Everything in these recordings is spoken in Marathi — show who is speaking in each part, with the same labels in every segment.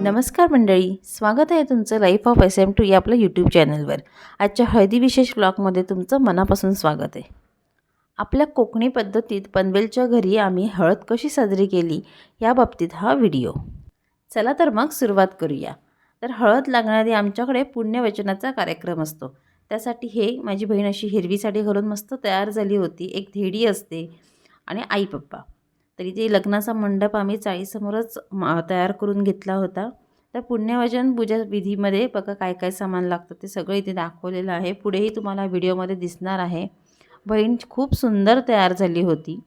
Speaker 1: नमस्कार मंडळी स्वागत आहे तुमचं life of S M two या आपल्या यूट्यूब चॅनलवर आजच्या हळदी विशेष ब्लॉगमध्ये तुमचं मनापासून स्वागत आहे. आपल्या कोकणी पद्धतीत पनवेलच्या घरी आम्ही हळद कशी साजरी केली या बाबतीत हा व्हिडिओ चला तर मग सुरुवात करूया. तर हळद लागणारी आमच्याकडे पुण्यवचनाचा कार्यक्रम असतो. त्यासाठी हे माझी बहीण अशी हिरवी साडी घालून मस्त तयार झाली होती. एक धेडी असते आणि आई पप्पा. तर इथे लग्नाचा मंडप आम्ही चाळीसमोरच तयार करून घेतला होता. तर पुण्यवचन पूजा विधीमध्ये बघा काय काय सामान लागतं ते सगळं इथे दाखवलेलं आहे. पुढेही तुम्हाला व्हिडिओमध्ये दिसणार आहे. बहीण खूप सुंदर तयार झाली होती.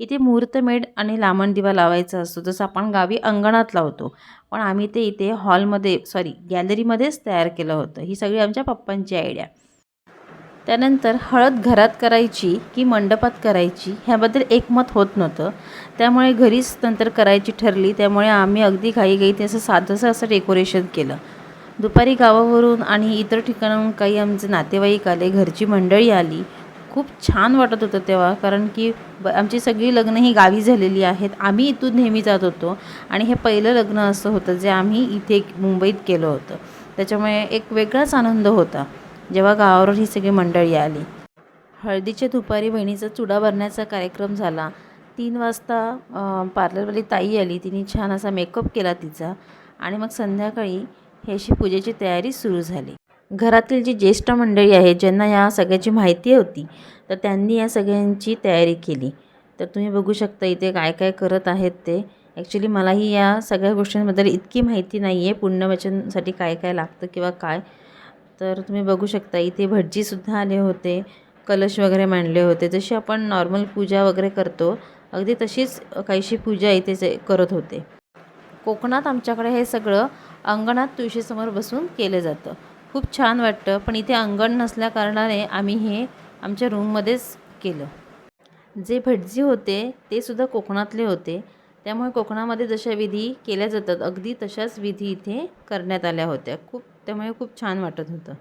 Speaker 1: इथे मुहूर्तमेढ आणि लामण दिवा लावायचा असतो. जसं आपण गावी अंगणात लावतो. पण आम्ही ते इथे हॉलमध्ये सॉरी गॅलरीमध्येच तयार केलं होतं. ही सगळी आमच्या पप्पांची आयडिया त्यानंतर हळद घरात करायची की मंडपात करायची ह्याबद्दल एकमत होत नव्हतं. त्यामुळे घरीच नंतर करायची ठरली. त्यामुळे आम्ही अगदी घाईघाईत असं साधंसं असं डेकोरेशन केलं. दुपारी गावावरून आणि इतर ठिकाणाहून काही आमचे नातेवाईक आले घरची मंडळी आली. खूप छान वाटत होतं तेव्हा कारण की ब आमची सगळी लग्न ही गावी झालेली आहेत. आम्ही इथून नेहमी जात होतो आणि हे पहिलं लग्न असं होतं जे आम्ही इथे मुंबईत केलं होतं. त्याच्यामुळे एक वेगळाच आनंद होता. जेव्हा गावावर ही सगळी मंडळी आली. हळदीच्या दुपारी बहिणीचा चुडा भरण्याचा कार्यक्रम झाला. तीन वाजता पार्लरवाली ताई आली. तिने छान असा मेकअप केला तिचा आणि मग संध्याकाळी हे अशी पूजेची तयारी सुरू झाली. घरातील जी ज्येष्ठ मंडळी आहेत ज्यांना या सगळ्याची माहिती होती तर त्यांनी या सगळ्यांची तयारी केली. तर तुम्ही बघू शकता इथे काय काय करत आहेत ते. ॲक्च्युली मलाही या सगळ्या गोष्टींबद्दल इतकी माहिती नाही आहे पुण्यवचनसाठी काय काय लागतं किंवा काय. तर तुम्ही बघू शकता इथे भटजीसुद्धा आले होते कलश वगैरे मांडले होते. जशी आपण नॉर्मल पूजा वगैरे करतो अगदी तशीच काहीशी पूजा इथे जे करत होते. कोकणात आमच्याकडे हे सगळं अंगणात तुळशीसमोर बसून केलं जातं. खूप छान वाटतं पण इथे अंगण नसल्या कारणाने आम्ही हे आमच्या रूममध्येच केलं. जे भटजी होते ते सुद्धा कोकणातले होते. त्यामुळे कोकणामध्ये जशा विधी केल्या जातात अगदी तशाच विधी इथे करण्यात आल्या होत्या. खूप त्यामुळे खूप छान वाटत होतं.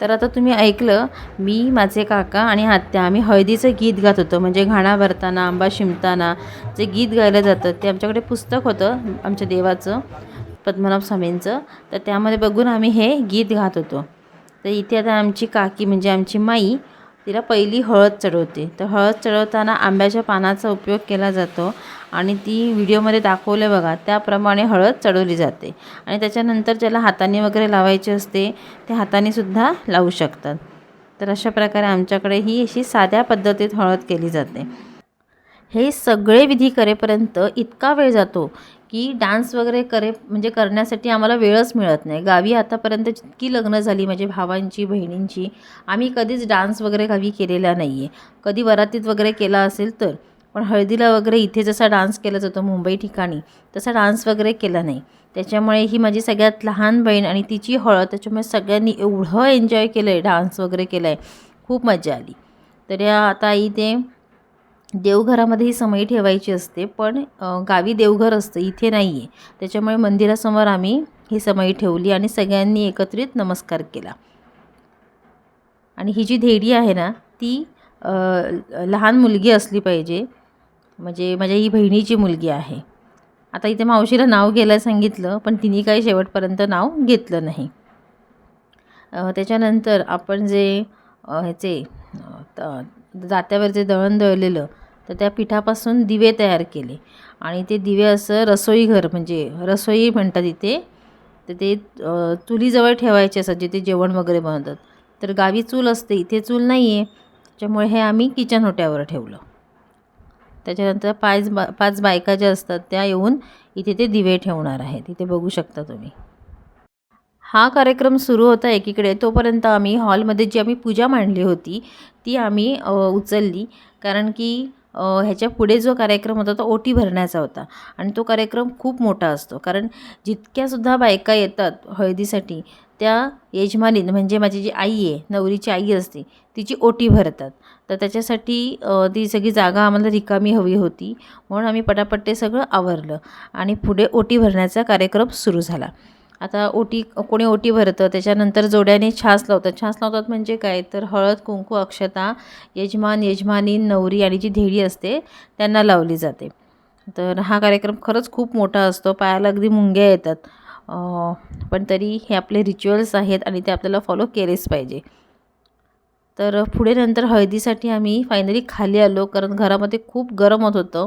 Speaker 1: तर आता तुम्ही ऐकलं मी माझे काका आणि आत्या आम्ही हळदीचं गीत गात होतो. म्हणजे घाणा भरताना आंबा शिंपताना जे गीत गायलं जातं ते आमच्याकडे पुस्तक होतं आमच्या देवाचं पद्मनाभ स्वामींचं. तर त्यामध्ये बघून आम्ही हे गीत गात होतो. तर इथे आता आमची काकी म्हणजे आमची माई तिला पहिली हळद चढवते. तर हळद चढवताना आंब्याच्या पानाचा उपयोग केला जातो आणि ती व्हिडिओमध्ये दाखवलं बघा त्याप्रमाणे हळद चढवली जाते. आणि त्याच्यानंतर ज्याला हाताने वगैरे लावायची असते ते हातानेसुद्धा लावू शकतात. तर अशा प्रकारे आमच्याकडे ही अशी साध्या पद्धतीत हळद केली जाते. हे सगळे विधी करेपर्यंत इतका वेळ जातो की डान्स वगैरे करे म्हणजे करण्यासाठी आम्हाला वेळच मिळत नाही. गावी आतापर्यंत जितकी लग्न झाली म्हणजे भावांची बहिणींची आम्ही कधीच डान्स वगैरे गावी केलेला नाही आहे कधी वरातीत वगैरे केला असेल तर पण हळदीला वगैरे इथे जसा डान्स केला जातो मुंबई ठिकाणी तसा डान्स वगैरे केला नाही. त्याच्यामुळे ही माझी सगळ्यात लहान बहीण आणि तिची हळद त्याच्यामुळे सगळ्यांनी एवढं एन्जॉय केलं आहे डान्स वगैरे केला आहे खूप मजा आली. तर या आता इथे देवघरामध्ये ही समई ठेवायची असते पण गावी देवघर असतं इथे नाही आहे त्याच्यामुळे मंदिरासमोर आम्ही ही समई ठेवली आणि सगळ्यांनी एकत्रित नमस्कार केला. आणि ही जी धेडी आहे ना ती लहान मुलगी असली पाहिजे. म्हणजे माझ्या ही बहिणीची मुलगी आहे. आता इथे मावशीला नाव घ्यायला सांगितलं पण तिने काही शेवटपर्यंत नाव घेतलं नाही. त्याच्यानंतर आपण जे ह्याचे त- जात्यावर जे दळण दळलेलं तर त्या पिठापासून दिवे तयार केले. आणि ते दिवे असं रसोईघर म्हणजे रसोई म्हणतात इथे. तर ते चुलीजवळ ठेवायचे असतात जिथे जेवण वगैरे बनवतात. तर गावी चूल असते इथे चूल नाही आहे त्याच्यामुळे हे आम्ही किचन ओट्यावर ठेवलं. त्याच्यानंतर पाच बा पाच बायका ज्या असतात त्या येऊन इथे ते दिवे ठेवणार आहेत. इथे बघू शकता तुम्ही. हा कार्यक्रम सुरू होता एकीकडे. तोपर्यंत आम्ही हॉलमध्ये जी आम्ही पूजा मांडली होती ती आम्ही उचलली. कारण की ह्याच्या पुढे जो कार्यक्रम होता तो ओटी भरण्याचा होता. आणि तो कार्यक्रम खूप मोठा असतो. कारण जितक्यासुद्धा बायका येतात हळदीसाठी त्या यजमानीन म्हणजे माझी जी आई आहे नवरीची आई असते तिची ओटी भरतात. तर त्याच्यासाठी ती सगळी जागा आम्हाला रिकामी हवी होती. म्हणून आम्ही पटापट ते सगळं आवरलं. आणि पुढे ओटी भरण्याचा कार्यक्रम सुरू झाला. आता ओटी कोणी ओटी भरतं त्याच्यानंतर जोड्याने छास लावतात. छास लावतात म्हणजे काय? तर हळद कुंकू अक्षता यजमान यजमानी नवरी आणि जी धेडी असते त्यांना लावली जाते. तर हा कार्यक्रम खरंच खूप मोठा असतो. पायाला अगदी मुंग्या येतात. पण तरी हे आपले रिच्युअल्स आहेत आणि ते आपल्याला फॉलो केलेच पाहिजे. तर पुढे नंतर हळदीसाठी आम्ही फायनली खाली आलो कारण घरामध्ये खूप गरम होत होतं.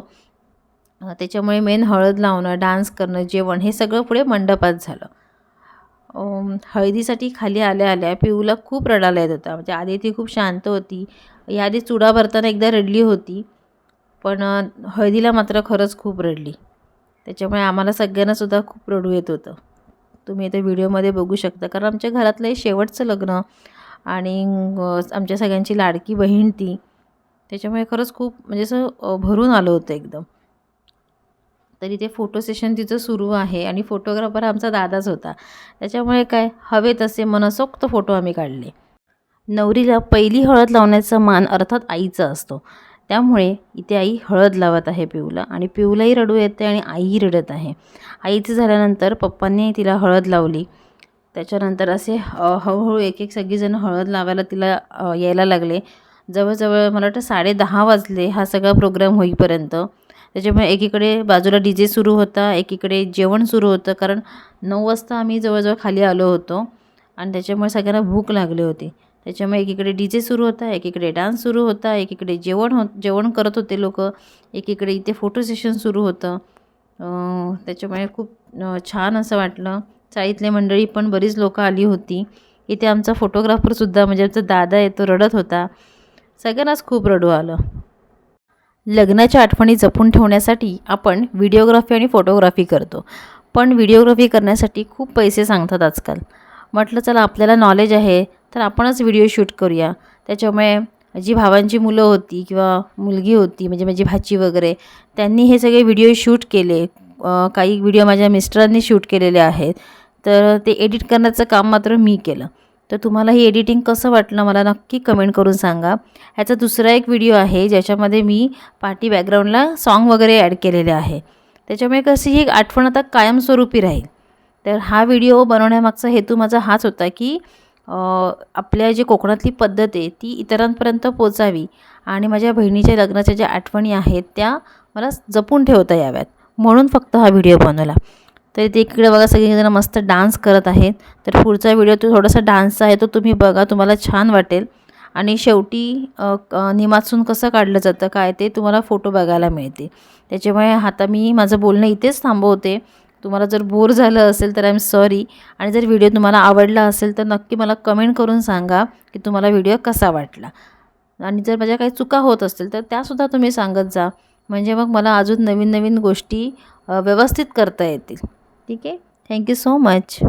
Speaker 1: त्याच्यामुळे मेन हळद लावणं डान्स करणं जेवण हे सगळं पुढे मंडपात झालं. हळदीसाठी खाली आल्या आल्या पिऊला खूप रडायला येत होता. म्हणजे आधी ती खूप शांत होती. याआधी चुडा भरताना एकदा रडली होती. पण हळदीला मात्र खरंच खूप रडली. त्याच्यामुळे आम्हाला सगळ्यांनासुद्धा खूप रडू येत होतं. तुम्ही इथे व्हिडिओमध्ये बघू शकता. कारण आमच्या घरातलं हे शेवटचं लग्न आणि आमच्या सगळ्यांची लाडकी बहीण ती. त्याच्यामुळे खरंच खूप म्हणजे असं भरून आलं होतं एकदम. तरी ते फोटो सेशन तिचं सुरू आहे आणि फोटोग्राफर आमचा दादाच होता. त्याच्यामुळे काय हवे तसे मनसोक्त फोटो आम्ही काढले. नवरीला पहिली हळद लावण्याचा मान अर्थात आईचा असतो. त्यामुळे इथे आई हळद लावत आहे पिऊला आणि पिऊलाही रडू येते आणि आईही रडत आहे. आईचं झाल्यानंतर पप्पांनी तिला हळद लावली. त्याच्यानंतर असे हळूहळू एक एक सगळीजणं हळद लावायला तिला यायला लागले. जवळजवळ मला वाटतं साडे दहा वाजले हा सगळा प्रोग्राम होईपर्यंत. त्याच्यामुळे एकीकडे बाजूला डी जे सुरू होता एकीकडे जेवण सुरू होतं कारण नऊ वाजता आम्ही जवळजवळ खाली आलो होतो आणि त्याच्यामुळे सगळ्यांना भूक लागली होती. त्याच्यामुळे एकीकडे डी जे सुरू होता एकीकडे डान्स सुरू होता एकीकडे जेवण हो जेवण करत होते लोक एकीकडे इथे फोटो सेशन सुरू होतं. त्याच्यामुळे खूप छान असं वाटलं. चाळीतले मंडळी पण बरीच लोकं आली होती. इथे आमचा फोटोग्राफरसुद्धा म्हणजे आमचा दादा आहे तो रडत होता. सगळ्यांनाच खूप रडू आलं. लग्नाच्या आठवणी जपून ठेवण्यासाठी आपण व्हिडिओग्राफी आणि फोटोग्राफी करतो. पण व्हिडिओग्राफी करण्यासाठी खूप पैसे सांगतात आजकाल. म्हटलं चला आपल्याला नॉलेज आहे तर आपणच व्हिडिओ शूट करूया. त्याच्यामुळे जी भावांची मुलं होती किंवा मुलगी होती म्हणजे माझी भाची वगैरे त्यांनी हे सगळे व्हिडिओ शूट केले. काही व्हिडिओ माझ्या मिस्टरांनी शूट केलेले आहेत. तर ते एडिट करण्याचं काम मात्र मी केलं. तर तुम्हाला ही एडिटिंग कसं वाटलं मला नक्की कमेंट करून सांगा. ह्याचा दुसरा एक व्हिडिओ आहे ज्याच्यामध्ये मी पार्टी बॅकग्राऊंडला सॉन्ग वगैरे ॲड केलेले आहे. त्याच्यामुळे कशी ही एक आठवण आता कायमस्वरूपी राहील. तर हा व्हिडिओ बनवण्यामागचा हेतू माझा हाच होता की आपल्या जी कोकणातली पद्धत आहे ती इतरांपर्यंत पोचावी आणि माझ्या बहिणीच्या लग्नाच्या ज्या आठवणी आहेत त्या मला जपून ठेवता याव्यात. म्हणून फक्त हा व्हिडिओ बनवला. तर ते इकडे बघा सगळेजण मस्त डान्स करत आहेत. तर पुढचा व्हिडिओ तो थोडासा डान्सचा आहे तो तुम्ही बघा तुम्हाला छान वाटेल. आणि शेवटी निमासून कसं काढलं जातं काय ते तुम्हाला फोटो बघायला मिळते त्याच्यामुळे आता मी माझं बोलणं इथेच थांबवते. तुम्हाला जर बोर झालं असेल तर आय एम सॉरी आणि जर व्हिडिओ तुम्हाला आवडला असेल तर नक्की मला कमेंट करून सांगा की तुम्हाला व्हिडिओ कसा वाटला. आणि जर माझ्या काही चुका होत असतील तर त्यासुद्धा तुम्ही सांगत जा. म्हणजे मग मला अजून नवीन नवीन गोष्टी व्यवस्थित करता येतील. ठीक आहे? Thank you so much